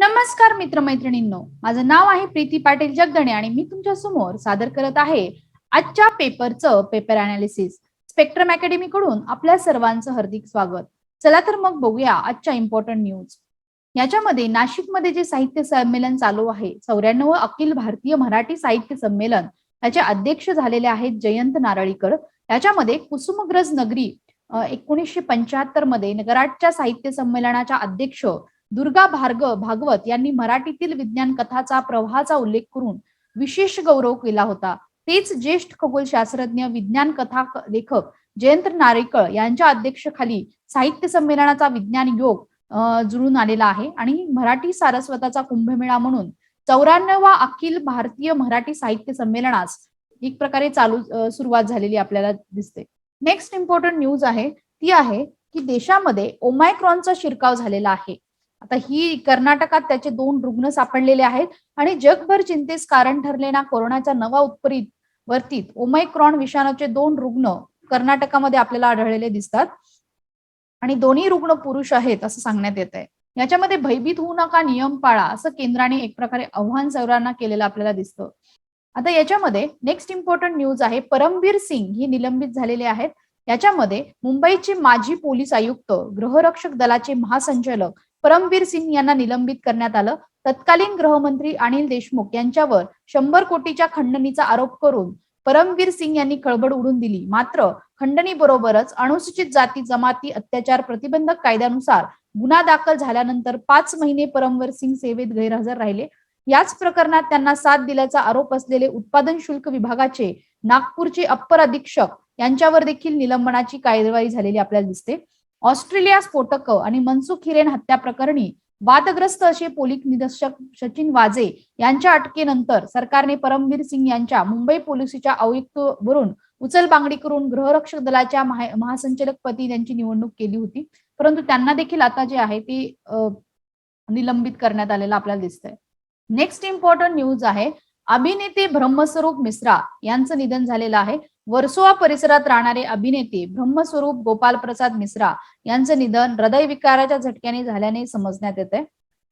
नमस्कार मित्रमैत्रिणींनो. माझं नाव आहे प्रीती पाटील जगदणे आणि मी तुमच्यासमोर सादर करत आहे आजच्या पेपरचं पेपर अनालिसिस स्पेक्ट्रम अकॅडमी कडून आपल्या सर्वांचं हार्दिक स्वागत. चला तर मग बघूया आजच्या इम्पॉर्टंट न्यूज याच्यामध्ये नाशिकमध्ये जे साहित्य संमेलन चालू आहे चौऱ्याण्णव अखिल भारतीय मराठी साहित्य संमेलन याचे अध्यक्ष झालेले आहेत जयंत नारळीकर. याच्यामध्ये कुसुमग्रज नगरी एकोणीसशे पंच्याहत्तरमध्ये नगराटच्या साहित्य संमेलनाच्या अध्यक्ष दुर्गा भार्ग भागवत यांनी मराठीतील विज्ञान कथाचा प्रवाहाचा उल्लेख करून विशेष गौरव केला होता. तेच ज्येष्ठ खगोलशास्त्रज्ञ विज्ञान कथा लेखक जयंत नारेकळ यांच्या अध्यक्षखाली साहित्य संमेलनाचा विज्ञान योग जुळून आलेला आहे. आणि मराठी सारस्वताचा कुंभमेळा म्हणून चौऱ्याण्णवा अखिल भारतीय मराठी साहित्य संमेलनास एक प्रकारे चालू सुरुवात झालेली आपल्याला दिसते. नेक्स्ट इम्पॉर्टंट न्यूज आहे. ती आहे की देशामध्ये ओमायक्रॉनचा शिरकाव झालेला आहे. आता ही कर्नाटकात त्याचे दोन रुग्ण सापडलेले आहेत आणि जगभर चिंतेस कारण ठरलेला कोरोनाचा नवा उत्परित वर्तीत ओमायक्रॉन विषाणूचे दोन रुग्ण कर्नाटकामध्ये आपल्याला आढळलेले दिसतात. आणि दोन्ही रुग्ण पुरुष आहेत असं सांगण्यात येत आहे याच्यामध्ये भयभीत होऊ नका नियम पाळा असं केंद्राने एक प्रकारे आव्हान सर्वांना केलेलं आपल्याला दिसतं. आता याच्यामध्ये नेक्स्ट इम्पॉर्टंट न्यूज आहे परमबीर सिंग ही निलंबित झालेले आहेत. याच्यामध्ये मुंबईचे माजी पोलीस आयुक्त गृहरक्षक दलाचे महासंचालक परमवीर सिंग यांना निलंबित करण्यात आलं. तत्कालीन गृहमंत्री अनिल देशमुख यांच्यावर शंभर कोटीच्या खंडणीचा आरोप करून परमवीर सिंग यांनी खळबळ उडून दिली. मात्र खंडणी बरोबरच अनुसूचित जाती जमाती अत्याचार प्रतिबंधक कायद्यानुसार गुन्हा दाखल झाल्यानंतर पाच महिने परमवीर सिंग सेवेत गैरहजर राहिले. याच प्रकरणात त्यांना साथ दिल्याचा आरोप असलेले उत्पादन शुल्क विभागाचे नागपूरचे अप्पर अधीक्षक यांच्यावर देखील निलंबनाची कार्यवाही झालेली आपल्याला दिसते. ऑस्ट्रेलिया स्फोटक आणि मनसुख हिरेन हत्या प्रकरणी वादग्रस्त असे पोलीस निरीक्षक सचिन वाजे यांच्या अटकेनंतर सरकारने परमवीर सिंग यांच्या मुंबई पोलिसीच्या आयुक्तवरून उचलबांगडी करून गृहरक्षक दलाच्या महासंचालक पदी त्यांची निवडणूक केली होती. परंतु त्यांना देखील आता जे आहे ते निलंबित करण्यात आलेलं आपल्याला दिसतंय. नेक्स्ट इम्पॉर्टंट न्यूज आहे अभिनेते ब्रह्मस्वरूप मिश्रा यांचं निधन झालेलं आहे. वर्सोवा परिसरात राहणारे अभिनेते ब्रह्मस्वरूप गोपाल प्रसाद मिश्रा यांचं निधन हृदयविकाराच्या झटक्याने झाल्याने समजण्यात येते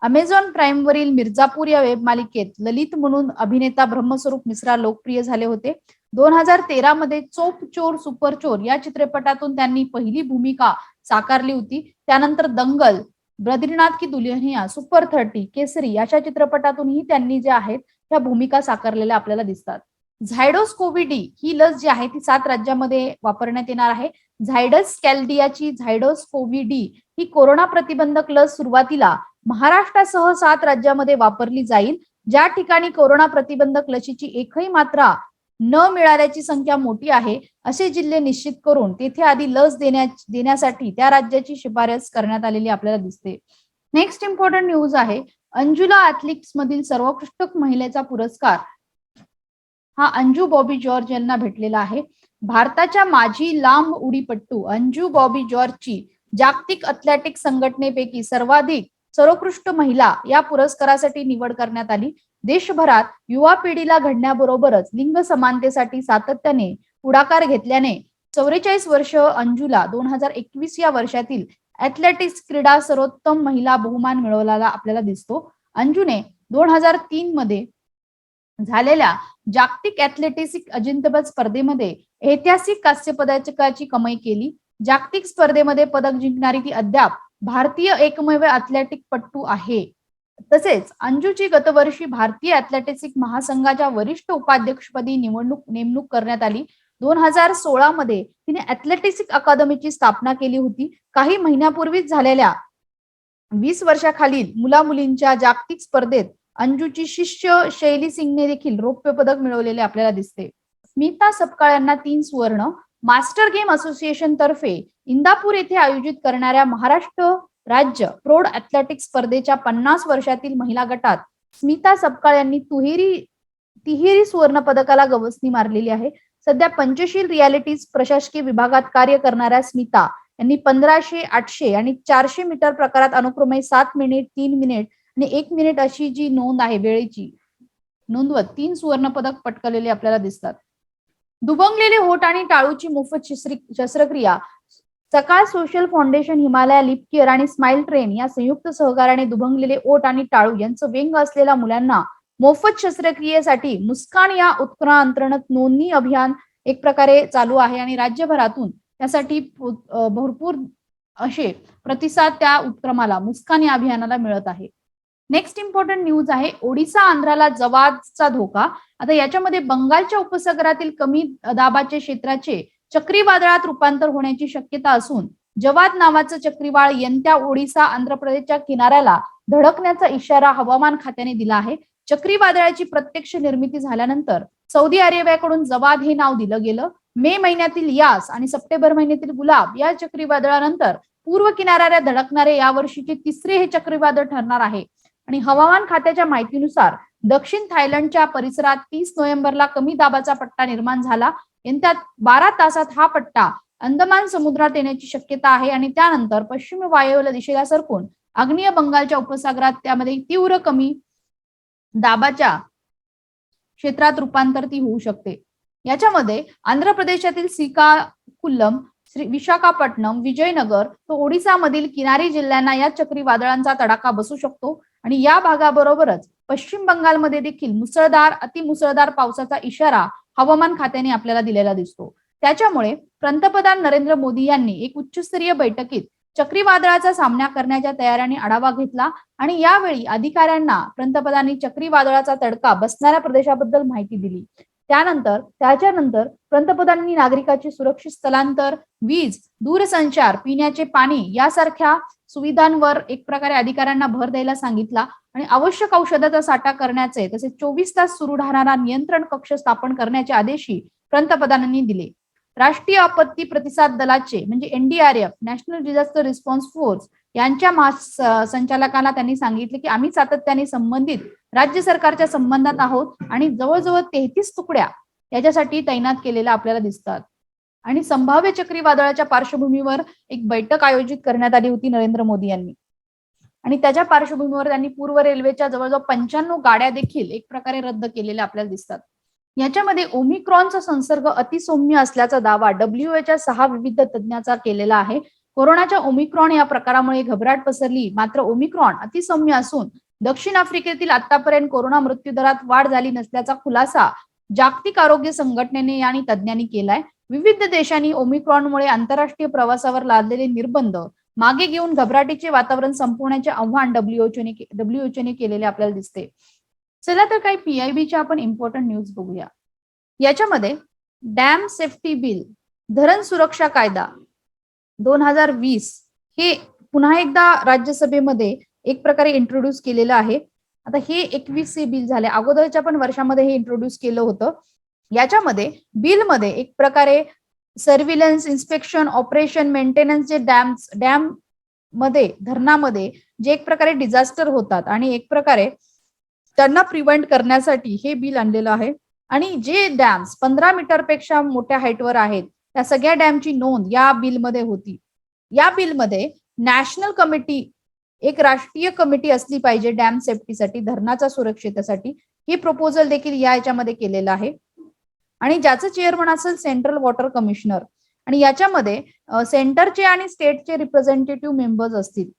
अमेझॉन प्राईमवरील मिर्जापूर या वेब मालिकेत ललित म्हणून अभिनेता ब्रह्मस्वरूप मिश्रा लोकप्रिय झाले होते. दोन हजार तेरा मध्ये चोप चोर सुपर चोर या चित्रपटातून त्यांनी पहिली भूमिका साकारली होती. त्यानंतर दंगल बद्रीनाथ की दुल्हनिया सुपर थर्टी केसरी अशा चित्रपटातूनही त्यांनी जे आहेत त्या भूमिका साकारलेल्या आपल्याला दिसतात. झायडोस कोविडी ही लस जी आहे ती सात राज्यामध्ये वापरण्यात येणार आहे. झायडस कॅल्डियाची झायडोस कोविडी ही कोरोना प्रतिबंधक लस सुरुवातीला महाराष्ट्रासह सात राज्यामध्ये वापरली जाईल. ज्या ठिकाणी कोरोना प्रतिबंधक लसीची एकही मात्रा न मिळाल्याची संख्या मोठी आहे असे जिल्हे निश्चित करून तेथे आधी लस देण्या देण्यासाठी त्या राज्याची शिफारस करण्यात आलेली आपल्याला दिसते. नेक्स्ट इम्पॉर्टंट न्यूज आहे अंजुला ऍथलिक्स मधील सर्वोत्कृष्ट महिलेचा पुरस्कार हा अंजू बॉबी जॉर्ज यांना भेटलेला आहे. भारताच्या माजी लांब उडीपट्टू अंजू बॉबी जॉर्जची जागतिक अथलेटिक संघटनेपैकी सर्वाधिक सर्वोत्कृष्ट महिला या पुरस्कारासाठी निवड करण्यात आली. देशभरात युवा पिढीला घडण्याबरोबरच लिंग समानतेसाठी सातत्याने पुढाकार घेतल्याने चौवेचाळीस वर्ष अंजूला दोन हजार एकवीस या वर्षातील ऍथलेटिक्स क्रीडा सर्वोत्तम महिला बहुमान मिळवलेला आपल्याला दिसतो. अंजूने दोन हजार तीन मध्ये झालेल्या जागतिक ऍथलेटिक्स अजिंक्यपद स्पर्धेमध्ये ऐतिहासिक कास्य पदकाची कमाई केली. जागतिक स्पर्धेमध्ये पदक जिंकणारी ती अद्याप भारतीय एकमेव अथलेटिक पट्टू आहे. तसेच अंजूची गतवर्षी भारतीय अथलेटिक्स महासंघाच्या वरिष्ठ उपाध्यक्षपदी निवडणूक नेमणूक करण्यात आली. दोन हजार सोळा मध्ये तिने अथलेटिक्स अकादमीची स्थापना केली होती. काही महिन्यापूर्वीच झालेल्या वीस वर्षाखालील मुला मुलींच्या जागतिक स्पर्धेत अंजूची शिष्य शैली सिंगने देखील रौप्य पदक मिळवलेले आपल्याला दिसते. स्मिता सपकाळ यांना तीन सुवर्ण मास्टर गेम असोसिएशन तर्फे इंदापूर येथे आयोजित करणाऱ्या महाराष्ट्र राज्य प्रौढ ऍथलेटिक्स स्पर्धेच्या पन्नास वर्षातील महिला गटात स्मिता सपकाळ यांनी तुहेरी तिहेरी सुवर्ण पदकाला गवसणी मारलेली आहे. सध्या पंचशील रियालिटीज प्रशासकीय विभागात कार्य करणाऱ्या स्मिता यांनी पंधराशे आठशे आणि चारशे मीटर प्रकारात अनुक्रमे सात मिनिट तीन मिनिट आणि एक मिनिट अशी जी नोंद आहे वेळेची नोंदवत तीन सुवर्ण पदक पटकलेले आपल्याला दिसतात. दुबंगलेले होट आणि टाळूची मोफत शस्त्रक्रिया. Sakal social foundation Himalaya lip care आणि स्माइल ट्रेन या संयुक्त सहकार्याने दुभंगलेले ओट आणि टाळू यांचं व्यंग असलेल्या मुलांना मोफत शस्त्रक्रियेसाठी मुस्कान या उत्क्रांतरणक नोंदणी अभियान एक प्रकारे चालू आहे आणि राज्यभरातून त्यासाठी भरपूर असे प्रतिसाद त्या उपक्रमाला मुस्कान या अभियानाला मिळत आहे. नेक्स्ट इम्पॉर्टंट न्यूज आहे ओडिसा आंध्राला जवादचा धोका. आता याच्यामध्ये बंगालच्या उपसागरातील कमी दाबाचे क्षेत्राचे चक्रीवादळात रूपांतर होण्याची शक्यता असून जवाद नावाचं चक्रीवाळ यंत्या ओडिसा आंध्र प्रदेशच्या किनाऱ्याला धडकण्याचा इशारा हवामान खात्याने दिला आहे. चक्रीवादळाची प्रत्यक्ष निर्मिती झाल्यानंतर सौदी अरेबियाकडून जवाद हे नाव दिलं गेलं. मे महिन्यातील यास आणि सप्टेंबर महिन्यातील गुलाब या चक्रीवादळानंतर पूर्व किनाऱ्याला धडकणारे यावर्षीचे तिसरे हे चक्रीवादळ ठरणार आहे. आणि हवामान खात्याच्या माहितीनुसार दक्षिण थायलंडच्या परिसरात तीस नोव्हेंबरला कमी दाबाचा पट्टा निर्माण झाला. येत्या बारा तासात हा पट्टा अंदमान समुद्रात येण्याची शक्यता आहे आणि त्यानंतर पश्चिम वायव्य दिशेला सरकून आग्नेय बंगालच्या उपसागरात त्यामध्ये तीव्र कमी दाबाच्या क्षेत्रात रूपांतर ती होऊ शकते. याच्यामध्ये आंध्र प्रदेशातील सिकाकुल्लम श्री विशाखापट्टणम विजयनगर तो ओडिसामधील किनारी जिल्ह्यांना या चक्रीवादळांचा तडाखा बसू शकतो. आणि या भागाबरोबरच पश्चिम बंगालमध्ये देखील मुसळधार अतिमुसळधार पावसाचा इशारा हवामान खात्याने आपल्याला दिलेला दिसतो. त्याच्यामुळे पंतप्रधान नरेंद्र मोदी यांनी एक उच्चस्तरीय बैठकीत चक्रीवादळाचा सामना करण्याच्या तयारीने आढावा घेतला आणि यावेळी अधिकाऱ्यांना पंतप्रधानांनी चक्रीवादळाचा तडका बसणाऱ्या प्रदेशाबद्दल माहिती दिली. त्यानंतर त्याच्यानंतर पंतप्रधानांनी नागरिकाचे सुरक्षित स्थलांतर वीज दूरसंचार पिण्याचे पाणी यासारख्या सुविधांवर एक प्रकारे अधिकाऱ्यांना भर द्यायला सांगितला आणि आवश्यक औषधाचा साठा करण्याचे तसेच चोवीस तास सुरू राहणारा नियंत्रण कक्ष स्थापन करण्याचे आदेशही पंतप्रधानांनी दिले. राष्ट्रीय आपत्ती प्रतिसाद दलाचे म्हणजे NDRF national disaster response force यांच्या महासंचालकांना त्यांनी सांगितले की आम्ही सातत्याने संबंधित राज्य सरकारच्या संबंधात आहोत आणि जवळजवळ तेहतीस तुकड्या याच्यासाठी तैनात केलेल्या आपल्याला दिसतात. आणि संभाव्य चक्रीवादळाच्या पार्श्वभूमीवर एक बैठक आयोजित करण्यात आली होती नरेंद्र मोदी यांनी. आणि त्याच्या पार्श्वभूमीवर त्यांनी पूर्व रेल्वेच्या जवळजवळ पंच्याण्णव गाड्या देखील एक प्रकारे रद्द केलेल्या आपल्याला दिसतात. याच्यामध्ये ओमिक्रॉनचा संसर्ग अतिसौम्य असल्याचा दावा डब्ल्यू एच्या सहा विविध तज्ञाचा केलेला आहे. कोरोनाच्या ओमिक्रॉन या प्रकारामुळे घबराट पसरली. मात्र ओमिक्रॉन अतिसौम्य असून दक्षिण आफ्रिकेतील आतापर्यंत कोरोना मृत्यू दरात वाढ झाली नसल्याचा खुलासा जागतिक आरोग्य संघटनेने आणि तज्ज्ञांनी केलाय. विविध देशांनी ओमिक्रॉनमुळे आंतरराष्ट्रीय प्रवासावर लादलेले निर्बंध मागे घेऊन घबराटीचे वातावरण संपवण्याचे आव्हान डब्ल्यूएचओने डब्ल्यूएचओने केलेले आपल्याला दिसते. चला तर काही पीआयबीच्या आपण इम्पॉर्टंट न्यूज बघूया. याच्यामध्ये डॅम सेफ्टी बिल धरण सुरक्षा कायदा दोन हजार वीस हे पुन्हा एकदा राज्यसभेमध्ये एक प्रकारे इंट्रोड्यूस केलेलं आहे. आता हे एकवीस बिल झाले. अगोदरच्या पण वर्षामध्ये हे इंट्रोड्यूस केलं होतं. याच्यामध्ये बिलमध्ये एक प्रकारे सर्व्हिलन्स इन्स्पेक्शन ऑपरेशन मेंटेनन्स जे डॅम डॅममध्ये धरणामध्ये जे एक प्रकारे डिझास्टर होतात आणि एक प्रकारे त्यांना प्रिव्हेंट करण्यासाठी हे बिल आणलेलं आहे. आणि जे डॅम्स पंधरा मीटरपेक्षा मोठ्या हाईटवर आहेत त्या सगळ्या डॅमची नोंद या बिलमध्ये होती. या बिलमध्ये नॅशनल कमिटी एक राष्ट्रीय कमिटी असली पाहिजे डॅम सेफ्टीसाठी धरणाच्या सुरक्षितेसाठी हे प्रपोजल देखील या याच्यामध्ये केलेलं आहे. आणि ज्याचं चेअरमन असेल सेंट्रल वॉटर कमिशनर आणि याच्यामध्ये सेंटरचे आणि स्टेटचे रिप्रेझेंटेटिव्ह मेंबर्स असतील.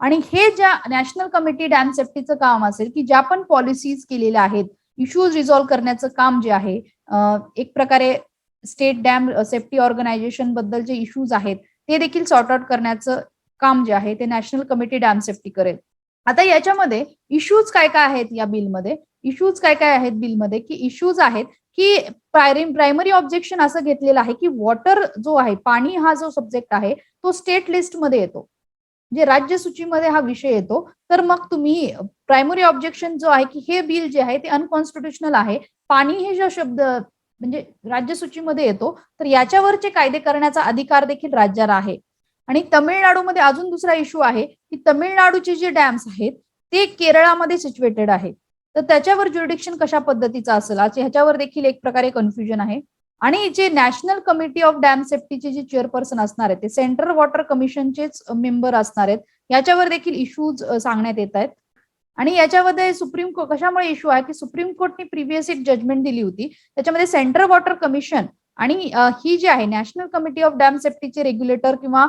आणि हे ज्या नॅशनल कमिटी डॅम सेफ्टीचं काम असेल की ज्या पण पॉलिसीज केलेल्या आहेत इश्यूज रिझॉल्व्ह करण्याचं काम जे आहे एक प्रकारे स्टेट डॅम सेफ्टी ऑर्गनायझेशनबद्दल जे इश्यूज आहेत ते देखील सॉर्ट आउट करण्याचं काम जे आहे ते नॅशनल कमिटी डॅम सेफ्टी करेल. आता याच्यामध्ये इश्यूज काय काय आहेत या बिलमध्ये इश्यूज काय काय आहेत बिलमध्ये की इश्यूज आहेत की प्रायमरी ऑब्जेक्शन असं घेतलेलं आहे की वॉटर जो आहे पाणी हा जो सब्जेक्ट आहे तो स्टेट लिस्टमध्ये येतो. जे राज्य सूचीमध्ये हा विषय येतो. तर मग तुम्ही प्रायमरी ऑब्जेक्शन जो आहे की हे बिल जे आहे ते अनकॉन्स्टिट्युशनल आहे. पाणी हे जो शब्द म्हणजे राज्य सूचीमध्ये येतो तर याच्यावरचे कायदे करण्याचा अधिकार देखील राज्याला आहे. आणि तमिळनाडूमध्ये अजून दुसरा इश्यू आहे की तमिळनाडूचे जे डॅम्स आहेत ते केरळामध्ये सिच्युएटेड आहेत. तर त्याच्यावर ज्युरिडिक्शन कशा पद्धतीचं असेल? ह्याच्यावर देखील एक प्रकारे कन्फ्युजन आहे. आणि जे नॅशनल कमिटी ऑफ डॅम सेफ्टीचे जे चेअरपर्सन असणार आहेत ते सेंट्रल वॉटर कमिशनचेच मेंबर असणार आहेत. याच्यावर देखील इश्यूज सांगण्यात येत आहेत. आणि याच्यामध्ये सुप्रीम कोर्ट कशामुळे इश्यू आहे? की सुप्रीम कोर्टने प्रिव्हियस एक जजमेंट दिली होती. त्याच्यामध्ये सेंट्रल वॉटर कमिशन आणि ही जी आहे नॅशनल कमिटी ऑफ डॅम सेफ्टीचे रेग्युलेटर किंवा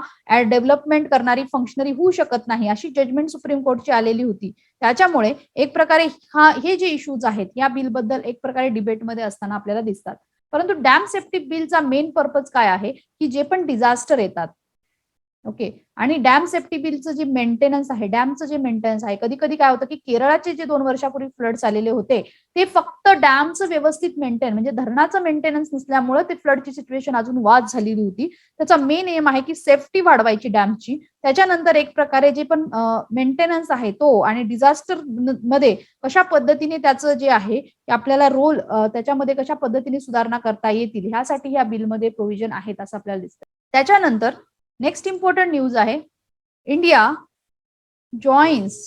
डेव्हलपमेंट करणारी फंक्शनरी होऊ शकत नाही अशी जजमेंट सुप्रीम कोर्टची आलेली होती. त्याच्यामुळे एक प्रकारे हा हे जे इश्यूज आहेत या बिलबद्दल एक प्रकारे डिबेटमध्ये असताना आपल्याला दिसतात. परंतु डॅम सेफ्टी बिलचा मेन पर्पज काय आहे? की जे पण डिझास्टर येतात ओके आणि डॅम सेफ्टी बिलचं जे मेंटेनन्स आहे डॅमचं जे मेंटेनन्स आहे कधी कधी काय होतं की केरळाचे जे दोन वर्षापूर्वी फ्लड्स आलेले होते ते फक्त डॅमचं व्यवस्थित मेंटेन म्हणजे धरणाचं मेंटेनन्स नसल्यामुळे ते फ्लडची सिच्युएशन अजून वाद झालेली होती. त्याचा मेन एम आहे की सेफ्टी वाढवायची डॅमची त्याच्यानंतर एक प्रकारे जे पण मेंटेनन्स आहे तो आणि डिझास्टरमध्ये कशा पद्धतीने त्याचं जे आहे आपल्याला रोल त्याच्यामध्ये कशा पद्धतीने सुधारणा करता येतील ह्यासाठी ह्या बिलमध्ये प्रोव्हिजन आहेत असं आपल्याला दिसतं त्याच्यानंतर नेक्स्ट इम्पॉर्टंट न्यूज आहे. India joins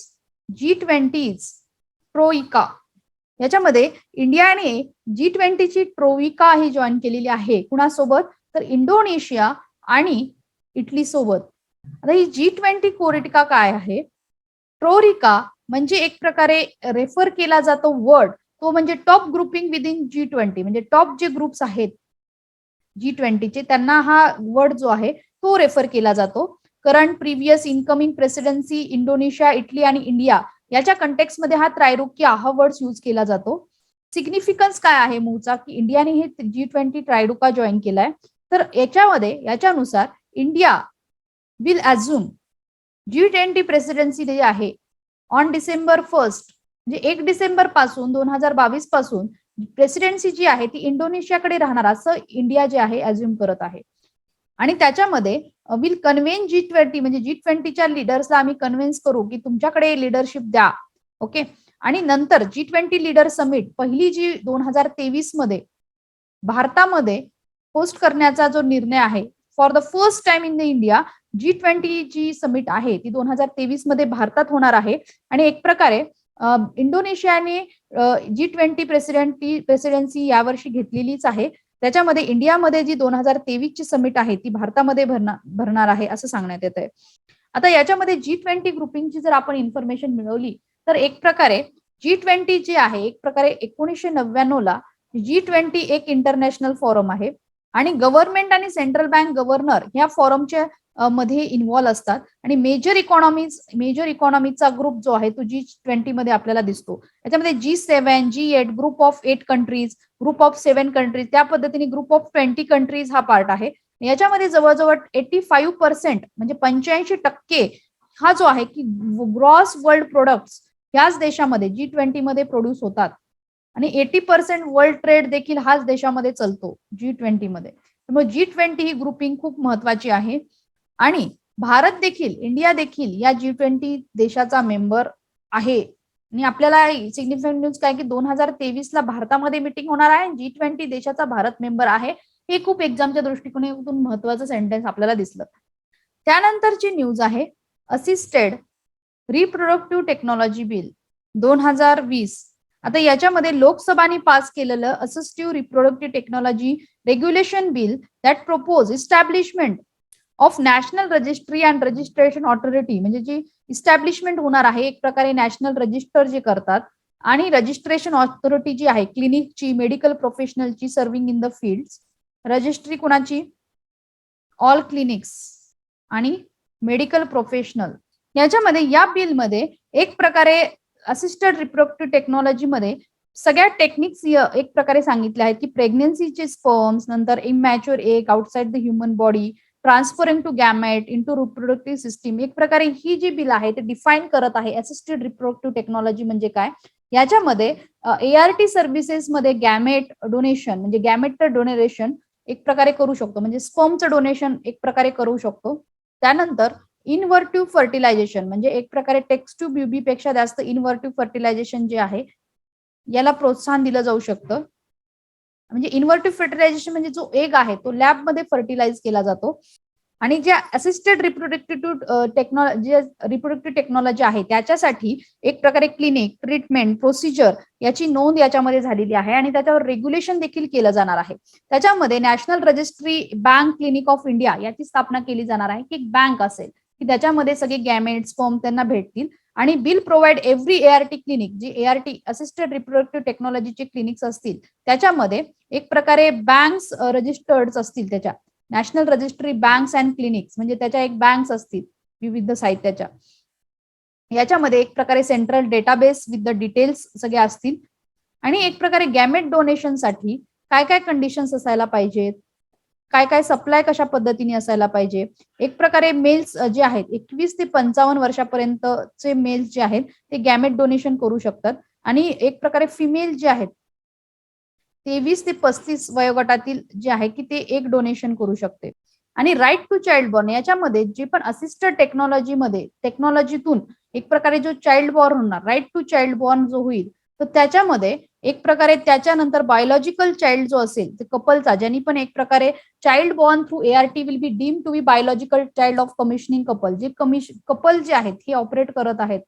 G twenty's troika याच्यामध्ये इंडियाने जी ट्वेंटीची ट्रोविका ही जॉईन केलेली आहे. कुणासोबत? तर इंडोनेशिया आणि इटली सोबत आता ही जी ट्वेंटी कोरिटिका काय आहे? ट्रोरिका म्हणजे एक प्रकारे रेफर केला जातो वर्ड तो म्हणजे top grouping within G twenty म्हणजे टॉप जे ग्रुप्स आहेत जी ट्वेंटीचे त्यांना हा वर्ड जो आहे तो रेफर केला जातो. Current previous incoming presidency Indonesia Italy आणि इंडिया याच्या कंटेक्समध्ये हा त्रायरुक्य हा वर्ड्स यूज केला जातो. सिग्निफिकन्स काय आहे मूळचा? की इंडियाने हे जी ट्वेंटी ट्रायडुका जॉईन केलाय. तर याच्यामध्ये याच्यानुसार India will assume G twenty presidency जे आहे. ऑन डिसेंबर फर्स्ट म्हणजे एक डिसेंबरपासून दोन हजार बावीसपासून प्रेसिडेन्सी जी आहे ती इंडोनेशियाकडे राहणार. असं इंडिया जे आहे अझ्युम करत आहे. आणि त्याच्यामध्ये विल कन्व्हेन जी ट्वेंटी म्हणजे जी ट्वेंटीच्या लिडर्सला आम्ही कन्व्हिन्स करू की तुमच्याकडे लिडरशिप द्या. ओके आणि नंतर जी ट्वेंटी लीडर समिट पहिली जी दोन हजार तेवीसमध्ये भारतामध्ये होस्ट करण्याचा जो निर्णय आहे for the first time in the India G twenty G summit आहे ती दोन हजार तेवीसमध्ये भारतात होणार आहे. आणि एक प्रकारे इंडोनेशियाने जी ट्वेंटी प्रेसिडेंटी प्रेसिडेन्सी यावर्षी घेतलेलीच आहे. त्याच्यामध्ये इंडियामध्ये जी दोन हजार तेवीस ची समिट आहे ती भारतामध्ये भरणार भरणार आहे असं सांगण्यात येत आहे आता याच्यामध्ये जी ट्वेंटी ग्रुपिंगची जर आपण इन्फॉर्मेशन मिळवली तर एक प्रकारे जी ट्वेंटी जी आहे एक प्रकारे एकोणीसशे नव्याण्णव ला जी ट्वेंटी एक इंटरनॅशनल फॉरम आहे. आणि गव्हर्नमेंट आणि सेंट्रल बँक गव्हर्नर ह्या फॉरमच्या मध्ये इन्व्हॉल्व असतात. आणि मेजर इकॉनॉमीज मेजर इकॉनॉमीचा ग्रुप जो आहे तो जी ट्वेंटी मध्ये आपल्याला दिसतो. त्याच्यामध्ये G seven G eight group of eight countries group of seven countries त्या पद्धतीने ग्रुप ऑफ ट्वेंटी कंट्रीज हा पार्ट आहे. याच्यामध्ये जवळजवळ एटी फाईव्ह पर्सेंट म्हणजे पंच्याऐंशी टक्के हा जो आहे की ग्रॉस वर्ल्ड प्रोडक्ट्स याच देशामध्ये जी ट्वेंटी मध्ये प्रोड्यूस होतात. आणि एटी पर्सेंट वर्ल्ड ट्रेड देखील हाच देशामध्ये चालतो जी ट्वेंटी मध्ये. त्यामुळे जी ट्वेंटी ही ग्रुपिंग खूप महत्वाची आहे. आणि भारत देखील इंडिया देखील या जी ट्वेंटी देशाचा मेंबर आहे. आणि आपल्याला सिग्निफिकंट न्यूज काय की दोन हजार तेवीस ला भारतामध्ये मिटिंग होणार आहे. जी ट्वेंटी देशाचा भारत मेंबर आहे. हे खूप एक्झामच्या दृष्टिकोनातून महत्वाचं सेंटेन्स आपल्याला दिसलं. त्यानंतरची न्यूज आहे असिस्टेड रिप्रोडक्टिव्ह टेक्नॉलॉजी बिल दोन हजार वीस. आता याच्यामध्ये लोकसभाने पास केलेलं assistive reproductive technology regulation bill that propose establishment of national registry and registration authority म्हणजे जी इस्टॅब्लिशमेंट होणार आहे एक प्रकारे नॅशनल रजिस्टर जे करतात आणि रजिस्ट्रेशन ऑथॉरिटी जी आहे क्लिनिकची medical प्रोफेशनलची serving in the field registry कुणाची? ऑल क्लिनिक्स आणि मेडिकल प्रोफेशनल याच्यामध्ये या बिलमध्ये एक प्रकारे असिस्टेड रिप्रोडक्टिव्ह टेक्नॉलॉजीमध्ये सगळ्या टेक्निक्स एक प्रकारे सांगितले आहेत की प्रेग्नेन्सीचे स्पर्म्स नंतर इमॅच्युअर एक outside the human body transferring to gamete into reproductive system एक प्रकारे ही जी बिल आहे ते डिफाईन करत आहे असिस्टेड रिप्रोडक्टिव्ह टेक्नॉलॉजी म्हणजे काय? याच्यामध्ये एआरटी सर्व्हिसेस मध्ये गॅमेट डोनेशन म्हणजे गॅमेट डोनेशन एक प्रकारे करू शकतो. म्हणजे स्पर्मचं डोनेशन एक प्रकारे करू शकतो. त्यानंतर इनव्हर्टिव्ह फर्टिलायझेशन म्हणजे एक प्रकारे टेक्स्ट टू ब्युबी पेक्षा जास्त इनव्हर्टिव्ह फर्टिलायझेशन जे आहे याला प्रोत्साहन दिलं जाऊ शकतं. म्हणजे इन्व्हर्टिव्ह फर्टिलायझेशन म्हणजे जो एग आहे तो लॅबमध्ये फर्टिलाइज केला जातो. आणि ज्या assisted reproductive technology reproductive technology आहे त्याच्यासाठी एक प्रकारे क्लिनिक ट्रीटमेंट प्रोसिजर याची नोंद याच्यामध्ये झालेली आहे आणि त्याच्यावर रेग्युलेशन देखील केलं जाणार आहे. त्याच्यामध्ये national registry bank clinic of India याची स्थापना केली जाणार आहे की एक बँक असेल. की त्याच्यामध्ये सगळे गॅमेट फॉर्म त्यांना भेटतील. आणि bill provide every ART clinic जी एआरटी असिस्टेड रिप्रोडक्टिव्ह टेक्नॉलॉजीचे क्लिनिक्स असतील त्याच्यामध्ये एक प्रकारे बँक्स रजिस्टर्ड असतील त्याच्या. National registry banks and clinics म्हणजे त्याच्या एक बँक्स असतील विविध साहित्याच्या. याच्यामध्ये एक प्रकारे central database with the details सगळे असतील. आणि एक प्रकारे गॅमेट डोनेशनसाठी काय काय कंडिशन्स असायला पाहिजेत? काय काय सप्लाय कशा पद्धतीने असायला पाहिजे? एक प्रकारे मेल्स जे आहेत एकवीस ते पंचावन्न वर्षापर्यंतचे मेल्स जे आहेत ते गॅमेट डोनेशन करू शकतात. आणि एक प्रकारे फिमेल जे आहेत तेवीस ते पस्तीस वयोगटातील जे आहे की ते एक डोनेशन करू शकते. आणि राईट टू चाइल्ड बॉर्न याच्यामध्ये जे पण असिस्टेड टेक्नॉलॉजीमध्ये टेक्नॉलॉजीतून एक प्रकारे जो चाइल्ड बॉर्न होणार राईट टू चाइल्ड बॉर्न जो होईल तर त्याच्यामध्ये एक प्रकारे त्याच्यानंतर बायोलॉजिकल चाइल्ड जो असेल ते कपलचा ज्यांनी पण एक प्रकारे child born through ART will be deem to be biological child of commissioning couple जे कमिश कपल जे आहेत हे ऑपरेट करत आहेत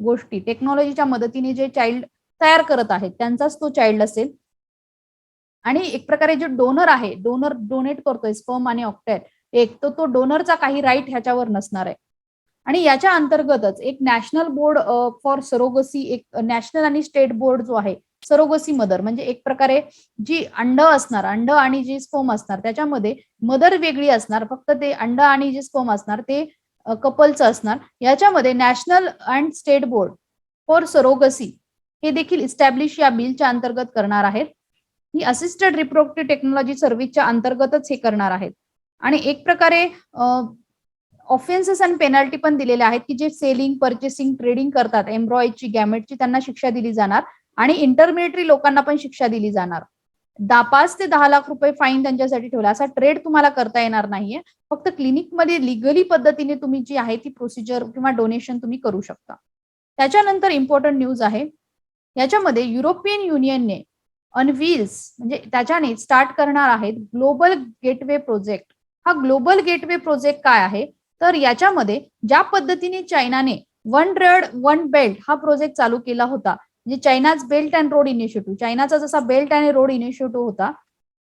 गोष्टी. टेक्नॉलॉजीच्या मदतीने जे चाइल्ड तयार करत आहेत त्यांचाच तो चाइल्ड असेल. आणि एक प्रकारे जो डोनर आहे डोनर डोनेट करतोय स्पर्म आणि ऑक्टेट एक तर तो डोनरचा काही राईट ह्याच्यावर नसणार आहे. आणि याच्या अंतर्गतच एक नॅशनल बोर्ड फॉर सरोगसी एक नॅशनल आणि स्टेट बोर्ड जो आहे सरोगसी मदर म्हणजे एक प्रकारे जी अंड असणार अंड आणि जी स्पोम असणार त्याच्यामध्ये मदर वेगळी असणार फक्त ते अंड आणि जे स्पोम असणार ते कपलचं असणार. याच्यामध्ये national and state board for surrogacy हे देखील इस्टॅब्लिश या बिलच्या अंतर्गत करणार आहेत. ही असिस्टेड रिप्रोडक्टिव्ह टेक्नॉलॉजी सर्व्हिसच्या अंतर्गतच हे करणार आहेत. आणि एक प्रकारे ऑफेन्सेस अँड पेनल्टी पण दिलेल्या आहेत की जे सेलिंग परचेसिंग ट्रेडिंग करतात एम्ब्रॉयडची गॅमेटची त्यांना शिक्षा दिली जाणार. आणि इंटरमिलिटरी लोकांना पण शिक्षा दिली जाणार. दहा पाच ते दहा लाख रुपये फाईन त्यांच्यासाठी ठेवला. असा ट्रेड तुम्हाला करता येणार नाहीये. फक्त क्लिनिकमध्ये लिगली पद्धतीने तुम्ही जी आहे ती प्रोसिजर किंवा डोनेशन तुम्ही करू शकता. त्याच्यानंतर इम्पॉर्टंट न्यूज आहे. याच्यामध्ये युरोपियन युनियनने अनव्हील्स म्हणजे त्याच्याने स्टार्ट करणार आहेत ग्लोबल गेटवे प्रोजेक्ट हा ग्लोबल गेटवे प्रोजेक्ट काय आहे? तर याच्यामध्ये ज्या पद्धतीने चायनाने वन रेड वन बेल्ट हा प्रोजेक्ट चालू केला होता म्हणजे China's belt and road initiative चायनाचा जसा बेल्ट अँड रोड इनिशिएटिव्ह होता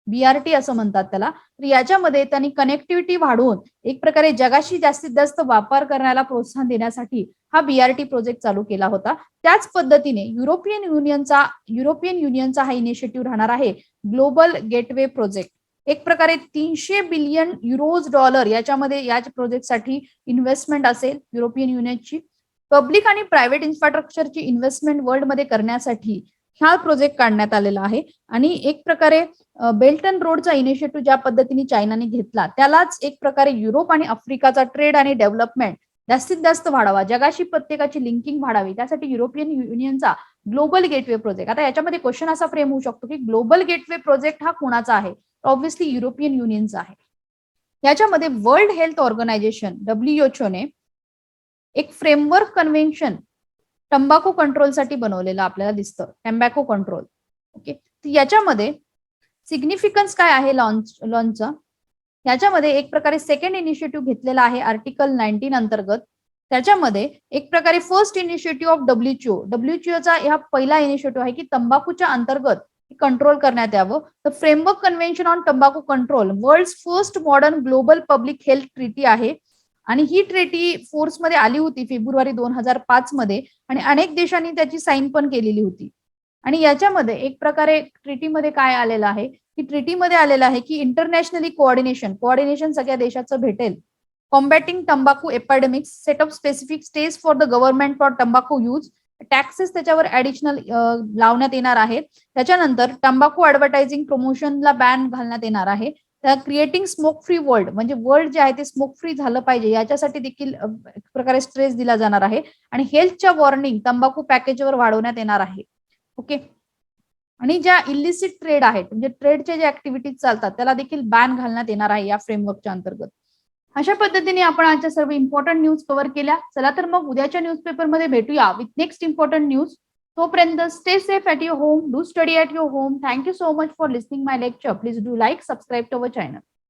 बीआरटी असं म्हणतात त्याला तर याच्यामध्ये त्यांनी कनेक्टिव्हिटी वाढवून एक प्रकारे जगाशी जास्तीत जास्त वापर करण्याला प्रोत्साहन देण्यासाठी हा बीआरटी प्रोजेक्ट चालू केला होता. त्याच पद्धतीने युरोपियन युनियनचा युरोपियन युनियनचा हा इनिशिएटिव्ह राहणार आहे ग्लोबल गेटवे प्रोजेक्ट एक प्रकारे तीनशे बिलियन युरोज डॉलर याच्यामध्ये या प्रोजेक्टसाठी इन्व्हेस्टमेंट असेल युरोपियन युनियनची पब्लिक आणि प्रायव्हेट इन्फ्रास्ट्रक्चरची इन्व्हेस्टमेंट वर्ल्डमध्ये करण्यासाठी हा प्रोजेक्ट काढण्यात आलेला आहे. आणि एक प्रकारे बेल्ट अँड रोडचा इनिशिएटिव्ह ज्या पद्धतीने चायनाने घेतला त्यालाच एक प्रकारे युरोप आणि आफ्रिकाचा ट्रेड आणि डेव्हलपमेंट जास्तीत जास्त वाढावा जगाशी प्रत्येकाची लिंकिंग वाढावी त्यासाठी युरोपियन युनियनचा ग्लोबल गेटवे प्रोजेक्ट. आता याच्यामध्ये क्वेश्चन असा फ्रेम होऊ शकतो की ग्लोबल गेटवे प्रोजेक्ट हा कोणाचा आहे? ऑब्व्हियसली युरोपियन युनियनचा आहे. याच्यामध्ये वर्ल्ड हेल्थ ऑर्गनायझेशन डब्ल्यूएचओने एक फ्रेमवर्क कन्व्हेन्शन तंबाखू कंट्रोलसाठी बनवलेलं आपल्याला दिसतं. टॅम्बॅको कंट्रोल ओके याच्यामध्ये सिग्निफिकन्स काय आहे लॉन्च लॉन्चचा याच्यामध्ये एक प्रकारे सेकंड इनिशिएटिव्ह घेतलेला आहे आर्टिकल नाईन्टीन अंतर्गत. त्याच्यामध्ये एक प्रकारे फर्स्ट इनिशिएटिव्ह ऑफ डब्ल्यूचीओ डब्ल्यूचीओचा हा पहिला इनिशिएटिव्ह आहे की तंबाखूच्या अंतर्गत कंट्रोल करण्यात यावं. तर फ्रेमवर्क कन्व्हेन्शन ऑन तंबाखू control world first modern global public health treaty आहे. आणि ही ट्रेटी फोर्समध्ये आली होती फेब्रुवारी दोन हजार पाच मध्ये आणि अनेक देशांनी त्याची साईन पण केलेली होती. आणि याच्यामध्ये एक प्रकारे ट्रिटीमध्ये काय आलेलं आहे? की ट्रिटीमध्ये आलेलं आहे की इंटरनॅशनली कोऑर्डिनेशन कोऑर्डिनेशन सगळ्या देशाचं भेटेल. कॉम्बॅटिंग तंबाखू epidemics set of specific stage for the government for तंबाखू यूज टॅक्सेस त्याच्यावर ऍडिशनल लावण्यात येणार आहेत त्याच्यानंतर तंबाखू ऍडव्हर्टायझिंग प्रमोशनला बॅन घालण्यात येणार आहे. तर क्रिएटिंग स्मोक फ्री वर्ल्ड म्हणजे वर्ल्ड जे आहे ते स्मोक फ्री झालं पाहिजे. याच्यासाठी देखील एक प्रकारे स्ट्रेस दिला जाणार आहे. आणि हेल्थच्या वॉर्निंग तंबाखू पॅकेजवर वाढवण्यात येणार आहे. ओके आणि ज्या इलिसिट ट्रेड आहेत म्हणजे ट्रेडच्या ज्या ऍक्टिव्हिटीज चालतात त्याला देखील बॅन घालण्यात येणार आहे या फ्रेमवर्कच्या अंतर्गत. अशा पद्धतीने आपण आजच्या सर्व इम्पॉर्टंट न्यूज कव्हर केल्या. चला तर मग उद्याच्या न्यूजपेपरमध्ये भेटूया with next important news So, friends, stay safe at your home. Do study at your home. Thank you so much for listening my lecture. Please do like, subscribe to our channel.